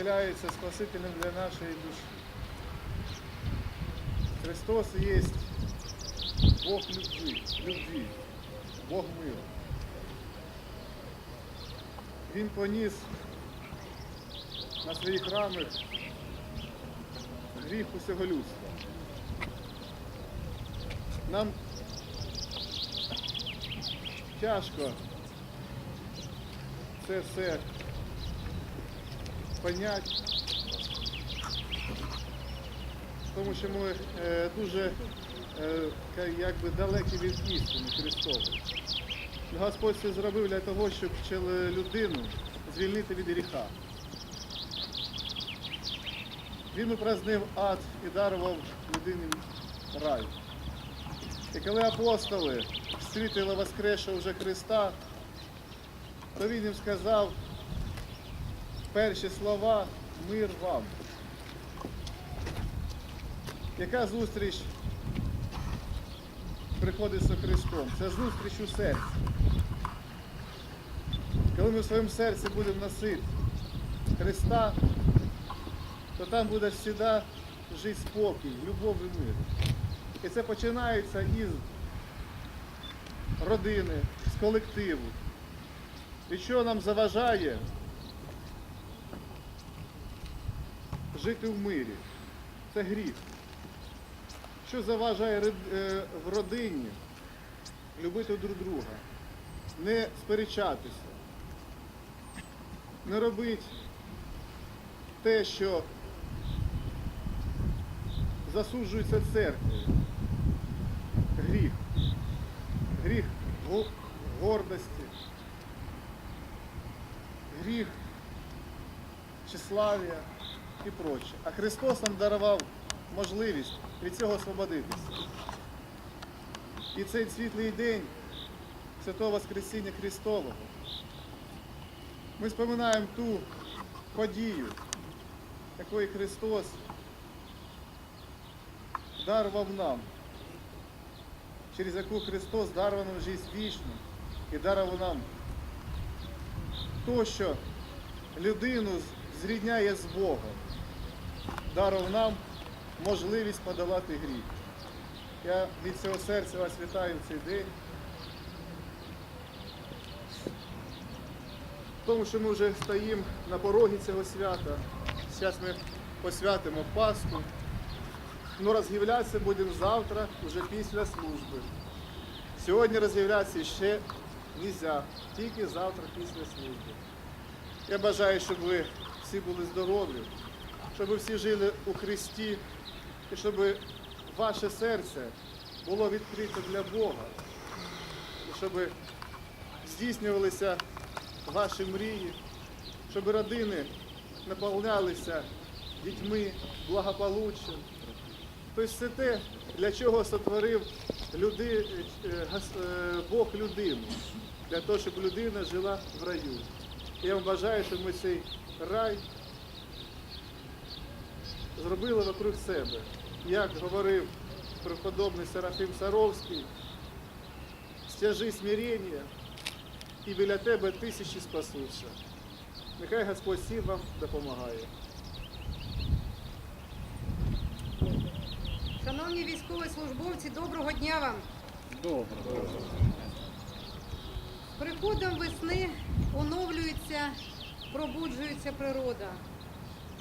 є Спасителем для нашої душі. Христос є Бог любви, любви, Бог миру. Він поніс на своїх рамах гріх усього людства. Нам тяжко це все понять, тому що ми е, дуже е, якби далекі від істини Христової. Господь це зробив для того, щоб людину звільнити від гріха. Він упразднив ад і дарував людині рай. І коли апостоли зустріли воскресшого вже Христа, то він їм сказав перші слова мир вам. Яка зустріч приходить з Христом? Це зустріч у серці. Коли ми в своєму серці будемо носити Христа, то там буде завжди жити спокій, любов і мир. І це починається із родини, з колективу. І що нам заважає жити в мирі? Це гріх. Що заважає е, в родині любити друг друга, не сперечатися, не робити те, що засуджується церквою. Гріх. Гріх гордості. Гріх тщеславія і проче. А Христос нам дарував можливість від цього освободитися. І цей світлий день Святого Воскресіння Христового ми споминаємо ту подію, якої Христос дарував нам, через яку Христос дарував нам життя вічну і дарував нам то, що людину з- зрівняє з Богом, дарував нам можливість подолати гріх. Я від цього серця вас вітаю в цей день. Тому що ми вже стоїмо на порогі цього свята. Зараз ми посвятимо Пасху. Ну, роз'являтися будемо завтра, вже після служби. Сьогодні роз'являтися ще не можна, тільки завтра після служби. Я бажаю, щоб ви всі були здорові, щоб всі жили у Христі, і щоб ваше серце було відкрите для Бога, і щоб здійснювалися ваші мрії, щоб родини наповнялися дітьми, благополуччям. Тобто все те, для чого сотворив люди, е, е, Бог людину, для того, щоб людина жила в раю. Я вам бажаю, щоб ми цей рай зробили вокруг себе. Як говорив преподобний Серафім Саровський, стяжи смирення, і біля тебе тисячі спасуться. Нехай Господь всім вам допомагає. Шановні військовослужбовці, доброго дня вам! Добре. З приходом весни оновлюється, пробуджується природа,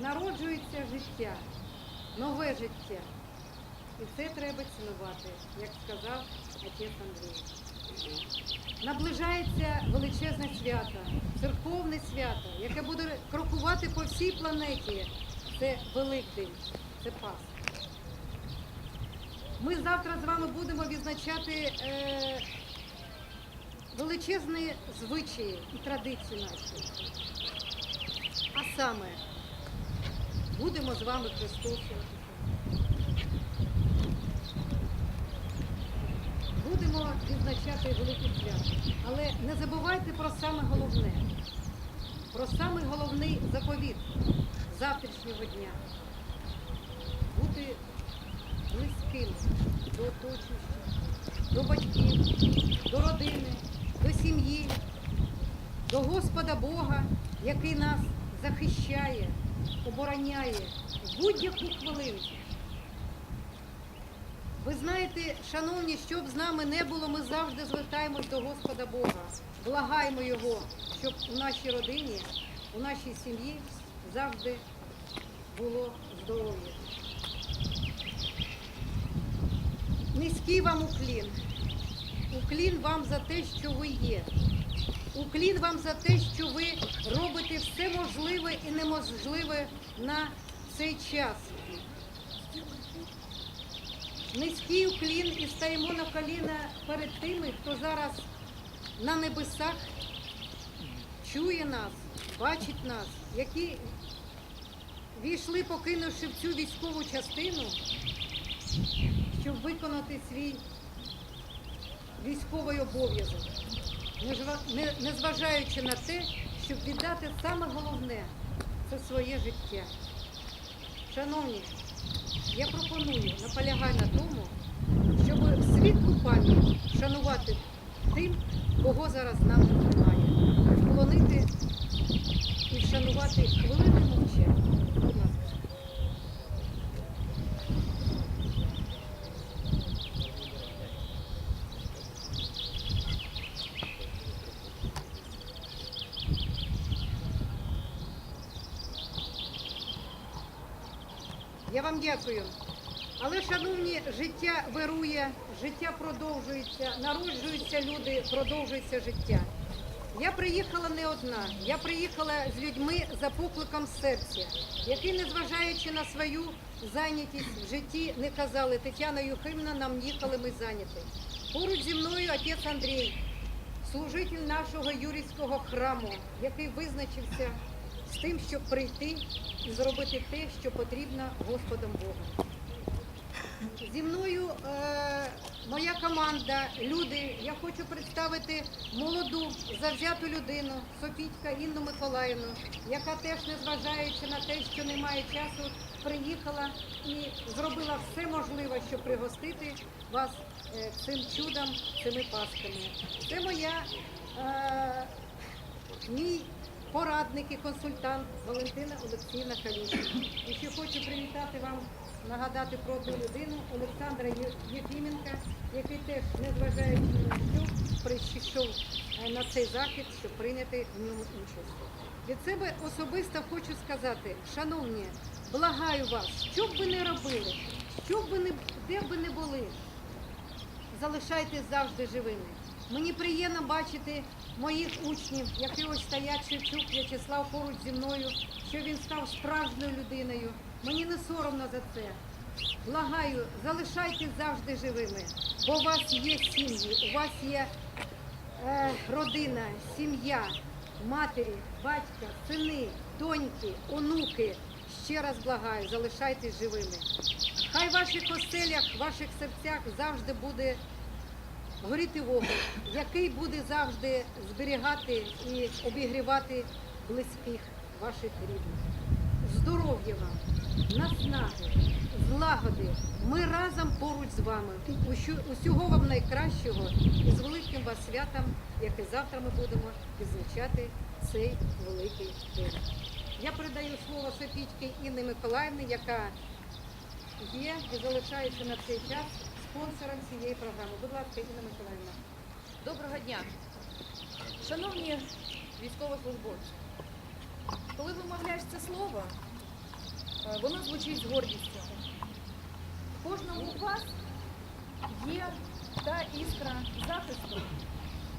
народжується життя, нове життя. І це треба цінувати, як сказав отець Андрій. Наближається величезне свято, церковне свято, яке буде крокувати по всій планеті. Це Великдень, це Пасха. Ми завтра з вами будемо відзначати е, величезні звичаї і традиції наші. А саме будемо з вами хрестосуватися. Будемо відзначати великі свята. Але не забувайте про саме головне, про самий головний заповіт завтрашнього дня. Бути близьким до оточуючих, до батьків, до родини, до сім'ї, до Господа Бога, який нас захищає, обороняє будь-яку хвилину. Ви знаєте, шановні, що б з нами не було, ми завжди звертаємось до Господа Бога. Благаємо Його, щоб у нашій родині, у нашій сім'ї завжди було здоров'я. Низький вам уклін. Уклін вам за те, що ви є. Уклін вам за те, що ви робите все можливе і неможливе на цей час. Низький уклін і стаємо на коліна перед тими, хто зараз на небесах чує нас, бачить нас, які війшли, покинувши в цю військову частину, щоб виконати свій військовий обов'язок, незважаючи на те, щоб віддати саме головне це своє життя. Шановні, я пропоную, наполягаю на тому, щоб світлу пам'ять шанувати тим, кого зараз з нами немає. Вклонити і вшанувати хвилини мовчання. Будь ласка. Я вам дякую. Але, шановні, життя вирує, життя продовжується, народжуються люди, продовжується життя. Я приїхала не одна, я приїхала з людьми за покликом серця, які, незважаючи на свою зайнятість в житті, не казали Тетяна Юхимна, нам їхали, ми зайняті. Поруч зі мною отець Андрій, служитель нашого юрійського храму, який визначився з тим, щоб прийти і зробити те, що потрібно Господом Богом. Зі мною е, моя команда, люди. Я хочу представити молоду, завзяту людину, Софітька Інну Миколаївну, яка теж, незважаючи на те, що немає часу, приїхала і зробила все можливе, щоб пригостити вас е, цим чудом, цими пасками. Це моя е, мій порадник і консультант Валентина Олексіївна Калюшина. І ще хочу привітати вам, нагадати про одну людину Олександра Єфіменка, який теж, незважаючи на що, прийшов е, на цей захід, щоб прийняти в ньому участь. Від себе особисто хочу сказати, шановні, благаю вас, що б ви не робили, що б ви не де б ви не були, залишайтесь завжди живими. Мені приємно бачити моїх учнів, які ось стоять Шевчук В'ячеслав поруч зі мною, що він став справжньою людиною. Мені не соромно за це. Благаю, залишайтесь завжди живими, бо у вас є сім'ї, у вас є е, родина, сім'я, матері, батька, сини, доньки, онуки. Ще раз благаю, залишайтесь живими. Хай в ваших оселях, в ваших серцях завжди буде горіти вогонь, який буде завжди зберігати і обігрівати близьких ваших рідних. Здоров'я вам, наснаги, злагоди. Ми разом поруч з вами. Усього вам найкращого і з великим вас святом, яке завтра ми будемо відзначати цей великий день. Я передаю слово Софічки Інни Миколаївни, яка є і залишається на цей час спонсором цієї програми. Будь ласка, Інна Миколаївна. Доброго дня, шановні військовослужбовці. Коли вимовляєш це слово, е, воно звучить з гордістю. В кожному з вас є та іскра захисту,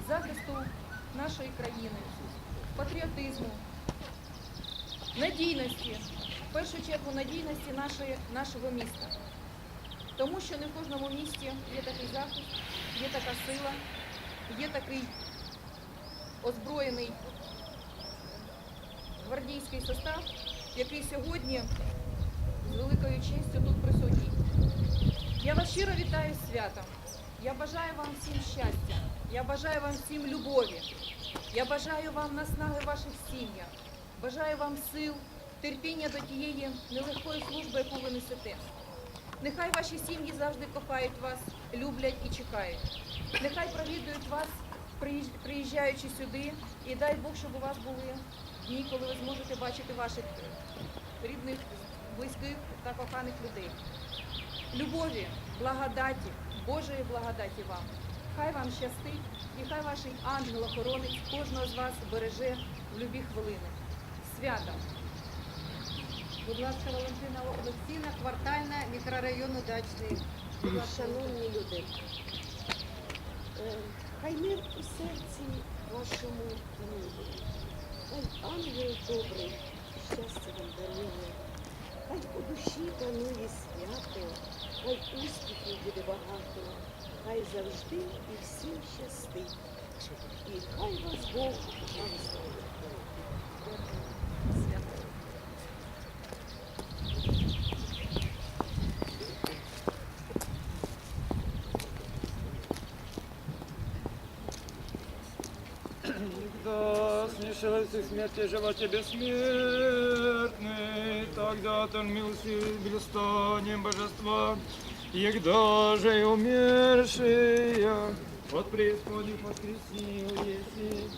захисту нашої країни, патріотизму, надійності, в першу чергу надійності нашої, нашого міста. Тому що не в кожному місті є такий захист, є така сила, є такий озброєний гвардійський состав, який сьогодні з великою честю тут присутній. Я вас щиро вітаю з святом. Я бажаю вам всім щастя. Я бажаю вам всім любові. Я бажаю вам наснаги ваших сім'ях. Бажаю вам сил, терпіння до тієї нелегкої служби, яку ви несете. Нехай ваші сім'ї завжди кохають вас, люблять і чекають. Нехай провідують вас, приїжджаючи сюди, і дай Бог, щоб у вас були дні, коли ви зможете бачити ваших рідних, близьких та коханих людей. Любові, благодаті, Божої благодаті вам. Хай вам щастить і хай ваш ангел-охоронець кожного з вас береже в любі хвилини. Святом! Будь ласка, Валентина Олексійна, квартальна мікрорайону Дачний. Будь ласка, Шановні люди, е, хай мир у серці вашому мирі. Хай ангел добрий, щастя вам дарує. Хай у душі панує свято, хай успіхів буде багато, хай завжди і всім щастить. І хай вас Бог благословить. Свято! смерти животе бессмертный, тогда он милости блистанием божества, Егда же и умершие от преисподних воскресил еси,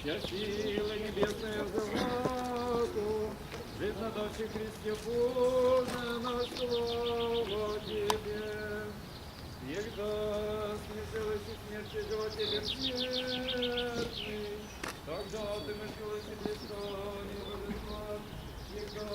вся сила небесная взываку, жизнь надавший Христе Боже, на слава Тебе. Егда смешалась и смерти животе бессмертный, тогда ты мешалась и блистанием божества, Егда же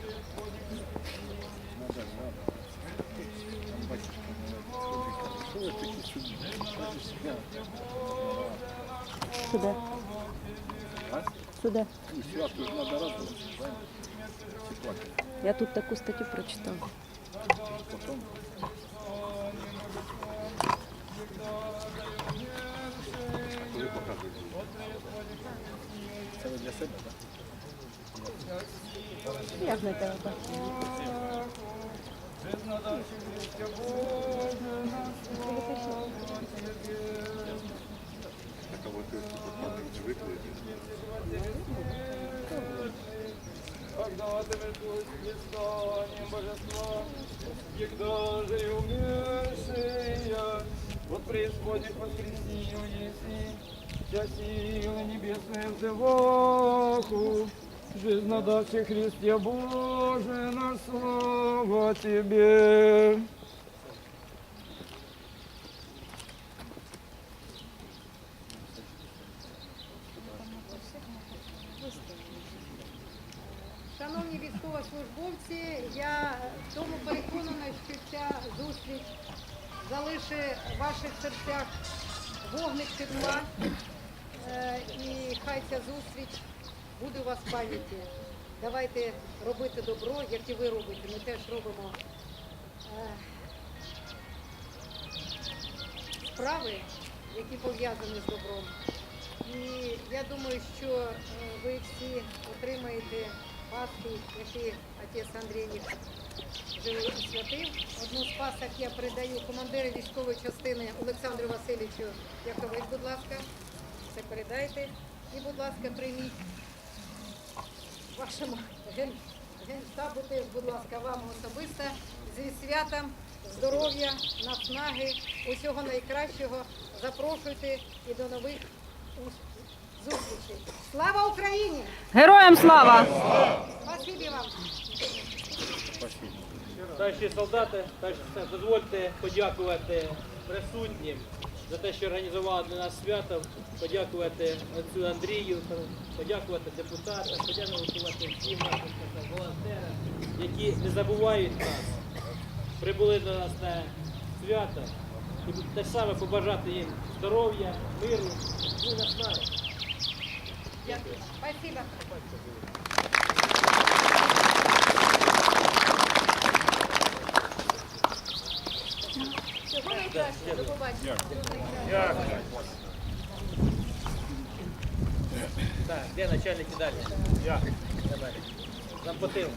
преисподних воскресил Сюди. Сюди. Я тут таку статтю прочитала. Це ви для себе, так? Я не тебе бачу. Безнадавший Христе Боже, на славу Тебе. Так, а от не викликали. Когда блистанием божества, Егда же и умершие, вот преисподних воскресил еси, вся сила небесная взываху, жизнь надавший Христе Боже, на слово Тебе. Шановні військовослужбовці, я в тому переконана, що ця зустріч залишить в ваших серцях вогник тепла. Е, І хай ця зустріч буде у вас в пам'яті. Давайте робити добро, як і ви робите. Ми теж робимо е, справи, які пов'язані з добром. І я думаю, що е, ви всі отримаєте пасхи, які отець Андрій освятив. Одну з пасок я передаю командиру військової частини Олександру Васильовичу Яковець, будь ласка. Це передайте. І, будь ласка, прийміть вашому ген, генштабу теж, будь ласка, вам особисто зі святом, здоров'я, наснаги, усього найкращого. Запрошуйте і до нових зустрічей. Слава Україні! Героям слава! Спасибі вам! Товариші солдати, товариші дозвольте подякувати присутнім за те, що організували для нас свято, подякувати отцю Андрію, подякувати депутатам, подякувати всім нашим волонтерам, які не забувають нас. прибули до нас на свято. І те саме побажати їм здоров'я, миру, ну, наснаги. Дякую. Спасибо. Всього найкращого. До побачення. Так, де начальники далі? Я. Нам Зампотил.